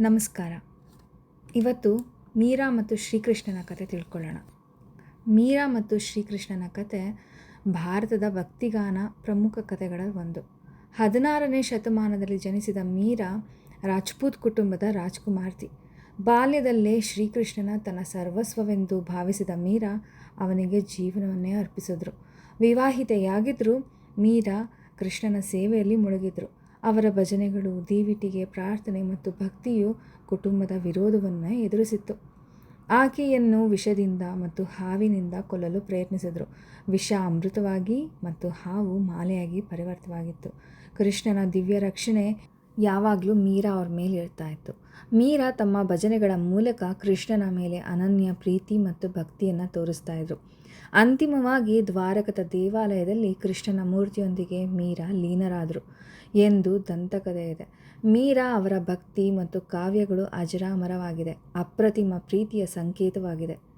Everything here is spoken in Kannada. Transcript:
ನಮಸ್ಕಾರ. ಇವತ್ತು ಮೀರಾ ಮತ್ತು ಶ್ರೀಕೃಷ್ಣನ ಕತೆ ತಿಳ್ಕೊಳ್ಳೋಣ. ಮೀರಾ ಮತ್ತು ಶ್ರೀಕೃಷ್ಣನ ಕತೆ ಭಾರತದ ಭಕ್ತಿಗಾನ ಪ್ರಮುಖ ಕಥೆಗಳ ಒಂದು. ಹದಿನಾರನೇ ಶತಮಾನದಲ್ಲಿ ಜನಿಸಿದ ಮೀರಾ ರಾಜ್ಪೂತ್ ಕುಟುಂಬದ ರಾಜ್ಕುಮಾರ್ತಿ. ಬಾಲ್ಯದಲ್ಲೇ ಶ್ರೀಕೃಷ್ಣನ ತನ್ನ ಸರ್ವಸ್ವವೆಂದು ಭಾವಿಸಿದ ಮೀರಾ ಅವನಿಗೆ ಜೀವನವನ್ನೇ ಅರ್ಪಿಸಿದ್ರು. ವಿವಾಹಿತೆಯಾಗಿದ್ದರೂ ಮೀರಾ ಕೃಷ್ಣನ ಸೇವೆಯಲ್ಲಿ ಮುಳುಗಿದ್ರು. ಅವರ ಭಜನೆಗಳು ದೇವಿಟಿಗೆ ಪ್ರಾರ್ಥನೆ ಮತ್ತು ಭಕ್ತಿಯು ಕುಟುಂಬದ ವಿರೋಧವನ್ನು ಎದುರಿಸಿತ್ತು. ಆಕೆಯನ್ನು ವಿಷದಿಂದ ಮತ್ತು ಹಾವಿನಿಂದ ಕೊಲ್ಲಲು ಪ್ರಯತ್ನಿಸಿದರು. ವಿಷ ಅಮೃತವಾಗಿ ಮತ್ತು ಹಾವು ಮಾಲೆಯಾಗಿ ಪರಿವರ್ತವಾಗಿತ್ತು. ಕೃಷ್ಣನ ದಿವ್ಯ ರಕ್ಷಣೆ ಯಾವಾಗಲೂ ಮೀರಾ ಅವ್ರ ಮೇಲೆ ಇರ್ತಾ ಇತ್ತು. ಮೀರಾ ತಮ್ಮ ಭಜನೆಗಳ ಮೂಲಕ ಕೃಷ್ಣನ ಮೇಲೆ ಅನನ್ಯ ಪ್ರೀತಿ ಮತ್ತು ಭಕ್ತಿಯನ್ನು ತೋರಿಸ್ತಾ ಇದ್ರು. ಅಂತಿಮವಾಗಿ ದ್ವಾರಕದ ದೇವಾಲಯದಲ್ಲಿ ಕೃಷ್ಣನ ಮೂರ್ತಿಯೊಂದಿಗೆ ಮೀರಾ ಲೀನರಾದರು ಎಂದು ದಂತಕಥೆ ಇದೆ. ಮೀರಾ ಅವರ ಭಕ್ತಿ ಮತ್ತು ಕಾವ್ಯಗಳು ಅಜರಾಮರವಾಗಿದೆ. ಅಪ್ರತಿಮ ಪ್ರೀತಿಯ ಸಂಕೇತವಾಗಿದೆ.